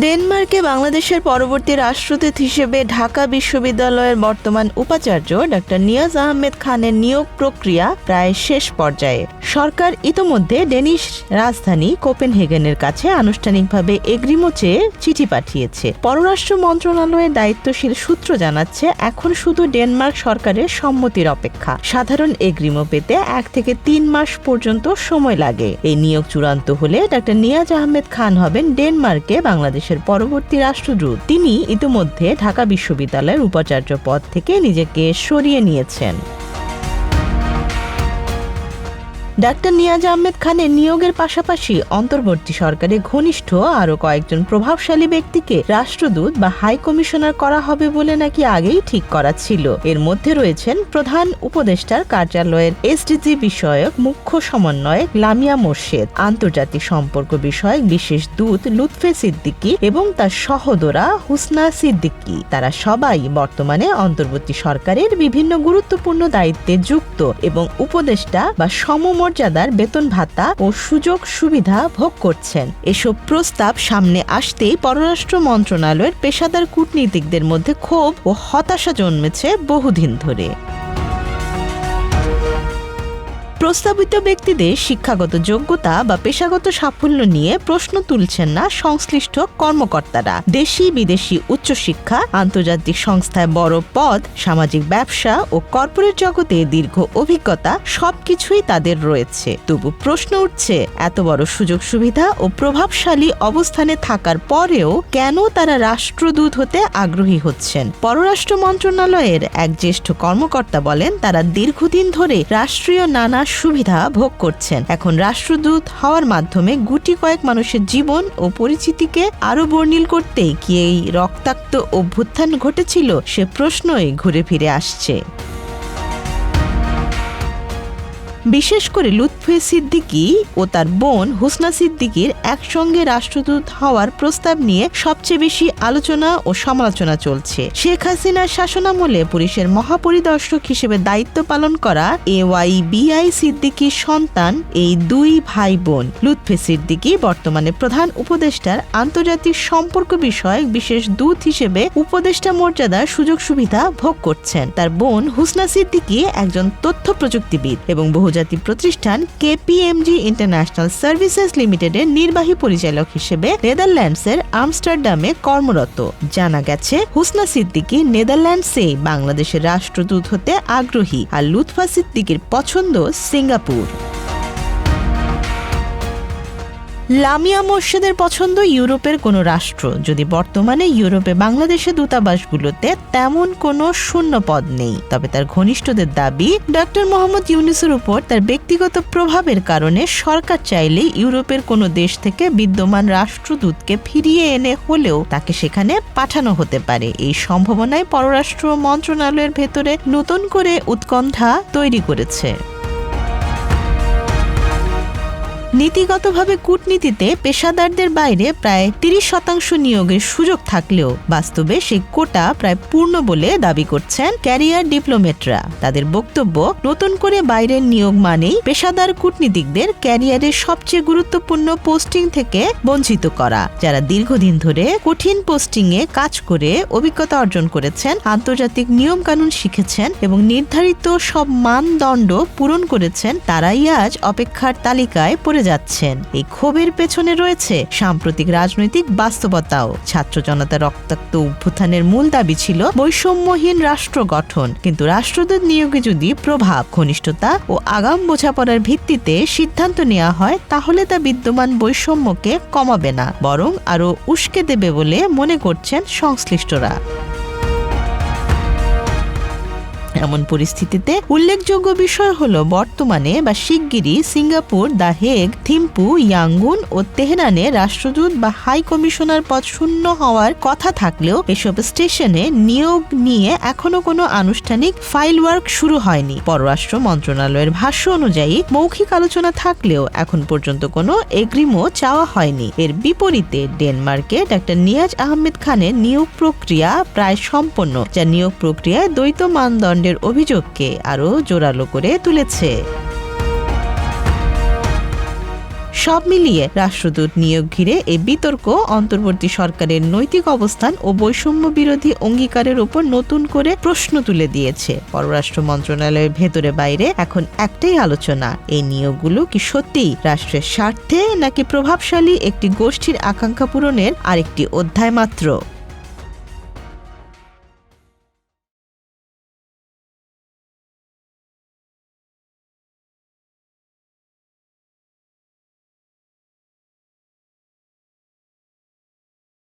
ডেনমার্কে বাংলাদেশের পরবর্তী রাষ্ট্রদূত হিসেবে ঢাকা বিশ্ববিদ্যালয়ের বর্তমান উপাচার্য ডক্টর নিয়াজ আহমেদ খানের নিয়োগ প্রক্রিয়া প্রায় শেষ পর্যায়ে। সরকার ইতোমধ্যে ডেনিশ রাজধানী কোপেনহেগেনের কাছে আনুষ্ঠানিকভাবে এগ্রিমো চেয়ে চিঠি পাঠিয়েছে। পররাষ্ট্র মন্ত্রণালয়ের দায়িত্বশীল সূত্র জানাচ্ছে, এখন শুধু ডেনমার্ক সরকারের সম্মতির অপেক্ষা। সাধারণ এগ্রিমো পেতে এক থেকে তিন মাস পর্যন্ত সময় লাগে। এই নিয়োগ চূড়ান্ত হলে ডক্টর নিয়াজ আহমেদ খান হবেন ডেনমার্কে বাংলাদেশের পরবর্তী রাষ্ট্রদূত। তিনি ইতিমধ্যে ঢাকা বিশ্ববিদ্যালয়ের উপাচার্য পদ থেকে নিজেকে সরিয়ে নিয়েছেন। ডাক্তার নিয়াজ আহমেদ খানের নিয়োগের পাশাপাশি অন্তর্বর্তী সরকারে ঘনিষ্ঠ আরও কয়েকজন প্রভাবশালী ব্যক্তিকে রাষ্ট্রদূত বা হাই কমিশনার করা হবে বলে নাকি আগেই ঠিক করা ছিল। এর মধ্যে রয়েছেন প্রধান উপদেষ্টার কার্যালয়ের এসডিজি বিষয়ক মুখ্য সমন্বয়ক লামিয়া মোর্শেদ, আন্তর্জাতিক সম্পর্ক বিষয়ক বিশেষ দূত লুৎফে সিদ্দিকী এবং তার সহোদরা হুসনা সিদ্দিকী। তারা সবাই বর্তমানে অন্তর্বর্তী সরকারের বিভিন্ন গুরুত্বপূর্ণ দায়িত্বে যুক্ত এবং উপদেষ্টা বা সমমর্যাদার বেতন ভাতা ও সুযোগ সুবিধা ভোগ করছেন। এসব প্রস্তাব সামনে আসতেই পররাষ্ট্র মন্ত্রণালয়ের পেশাদার কূটনীতিকদের মধ্যে ক্ষোভ ও হতাশা জন্মেছে বহুদিন ধরে। প্রস্তাবিত ব্যক্তিদের শিক্ষাগত যোগ্যতা বা পেশাগত সাফল্য নিয়ে প্রশ্ন তুলছেন না সংশ্লিষ্ট কর্মকর্তারা। দেশি, বিদেশি উচ্চশিক্ষা, আন্তর্জাতিক সংস্থায় বড় পদ, সামাজিক ব্যবসা ও কর্পোরেট জগতে দীর্ঘ অভিজ্ঞতা সবকিছুই তাদের রয়েছে। তবু প্রশ্ন উঠছে, এত বড় সুযোগ সুবিধা ও প্রভাবশালী অবস্থানে থাকার পরেও কেন তারা রাষ্ট্রদূত হতে আগ্রহী হচ্ছেন? পররাষ্ট্র মন্ত্রণালয়ের এক জ্যেষ্ঠ কর্মকর্তা বলেন, তারা দীর্ঘদিন ধরে রাষ্ট্রীয় নানা সুবিধা ভোগ করছেন। এখন রাষ্ট্রদূত হওয়ার মাধ্যমে গুটি কয়েক মানুষের জীবন ও পরিচিতিকে আরও বর্ণিল করতে কি এই রক্তাক্ত অভ্যুত্থান ঘটেছিল সে প্রশ্নই ঘুরে ফিরে আসছে। বিশেষ করে লুৎফে সিদ্দিকী ও তার বোন হুসনা সিদ্দিকীর একসঙ্গে রাষ্ট্রদূত হওয়ার প্রস্তাব নিয়ে সবচেয়ে বেশি আলোচনা ও সমালোচনা চলছে। শেখ হাসিনার শাসনামলে পুলিশের মহাপরিদর্শক হিসেবে দায়িত্ব পালন করা এ ওয়াই বিআই সিদ্দিকীর সন্তান এই দুই ভাই বোন লুৎফে সিদ্দিকী বর্তমানে প্রধান উপদেষ্টার আন্তর্জাতিক সম্পর্ক বিষয়ক বিশেষ দূত হিসেবে উপদেষ্টা মর্যাদার সুযোগ সুবিধা ভোগ করছেন। তার বোন হুসনা সিদ্দিকী একজন তথ্য প্রযুক্তিবিদ এবং বহুজাতিক প্রতিষ্ঠান কেপিএমজি ইন্টারন্যাশনাল সার্ভিসেস লিমিটেডের নির্বাহী পরিচালক হিসেবে নেদারল্যান্ডসের আমস্টারডামে কর্মরত। জানা গেছে, হুসনা সিদ্দিকি নেদারল্যান্ডসে বাংলাদেশের রাষ্ট্রদূত হতে আগ্রহী আর লুৎফা সিদ্দিকির পছন্দ সিঙ্গাপুর। লামিয়া মোর্শেদের পছন্দ ইউরোপের কোনো রাষ্ট্র। যদি বর্তমানে ইউরোপে বাংলাদেশের দূতাবাসগুলোতে তেমন কোনো শূন্য পদ নেই, তবে তার ঘনিষ্ঠদের দাবি, ডক্টর মোহাম্মদ ইউনুসের উপর তার ব্যক্তিগত প্রভাবের কারণে সরকার চাইলে ইউরোপের কোনো দেশ থেকে বিদ্যমান রাষ্ট্রদূতকে ফিরিয়ে এনে হলেও তাকে সেখানে পাঠানো হতে পারে। এই সম্ভাবনায় পররাষ্ট্র মন্ত্রণালয়ের ভেতরে নতুন করে উৎকণ্ঠা তৈরি করেছে। নীতিগতভাবে কূটনীতিতে পেশাদারদের বাইরে প্রায় তিরিশ শতাংশ নিয়োগের সুযোগ থাকলেও বাস্তবে সেই কোটা প্রায় পূর্ণ বলে দাবি করছেন ক্যারিয়ার ডিপ্লোমেটরা। তাদের বক্তব্য, নতুন করে বাইরের নিয়োগ মানেই পেশাদার কূটনীতিকদের ক্যারিয়ারের সবচেয়ে গুরুত্বপূর্ণ পোস্টিং থেকে বঞ্চিত করা, যারা দীর্ঘদিন ধরে কঠিন পোস্টিং এ কাজ করে অভিজ্ঞতা অর্জন করেছেন, আন্তর্জাতিক নিয়ম কানুন শিখেছেন এবং নির্ধারিত সব মানদণ্ড পূরণ করেছেন, তারাই আজ অপেক্ষার তালিকায় পড়ে যাচ্ছেন। এই ক্ষোভের পেছনে রয়েছে সাম্প্রতিক রাজনৈতিক বাস্তবতাও। ছাত্র জনতা রক্তাক্ত অভ্যুত্থানের মূল দাবি ছিল বৈষম্যহীন রাষ্ট্র গঠন। কিন্তু রাষ্ট্রদূত নিয়োগে যদি প্রভাব, ঘনিষ্ঠতা ও আগাম বোঝাপড়ার ভিত্তিতে সিদ্ধান্ত নেওয়া হয়, তাহলে তা বিদ্যমান বৈষম্যকে কমাবে না, বরং আরও উস্কে দেবে বলে মনে করছেন সংশ্লিষ্টরা। এমন পরিস্থিতিতে উল্লেখযোগ্য বিষয় হলো বর্তমানে বা শিগগিরই Singapore, the Hague, Thimphu, Yangon ও তেহরানে রাষ্ট্রদূত বা হাই কমিশনার পদ শূন্য হওয়ার কথা থাকলেও এসব স্টেশনে নিয়োগ নিয়ে এখনও কোনো আনুষ্ঠানিক ফাইল ওয়ার্ক শুরু হয়নি। পররাষ্ট্র মন্ত্রণালয়ের ভাষ্য অনুযায়ী মৌখিক আলোচনা থাকলেও এখন পর্যন্ত কোনো এগ্রিমো চাওয়া হয়নি। এর বিপরীতে ডেনমার্কে ডাক্তার নিয়াজ আহমেদ খানের নিয়োগ প্রক্রিয়া প্রায় সম্পন্ন, যা নিয়োগ প্রক্রিয়ায় দ্বৈত মানদণ্ডের অভিযোগকে আরও জোরালো করে তুলেছে। সব মিলিয়ে রাষ্ট্রদূত নিয়োগ ঘিরে এই বিতর্ক অন্তর্বর্তী সরকারের নৈতিক অবস্থান ও বৈষম্য বিরোধী অঙ্গীকারের উপর নতুন করে প্রশ্ন তুলে দিয়েছে। পররাষ্ট্র মন্ত্রণালয়ের ভেতরে বাইরে এখন একটাই আলোচনা, এই নিয়োগগুলো কি সত্যিই রাষ্ট্রের স্বার্থে নাকি প্রভাবশালী একটি গোষ্ঠীর আকাঙ্ক্ষা পূরণের আরেকটি অধ্যায় মাত্র?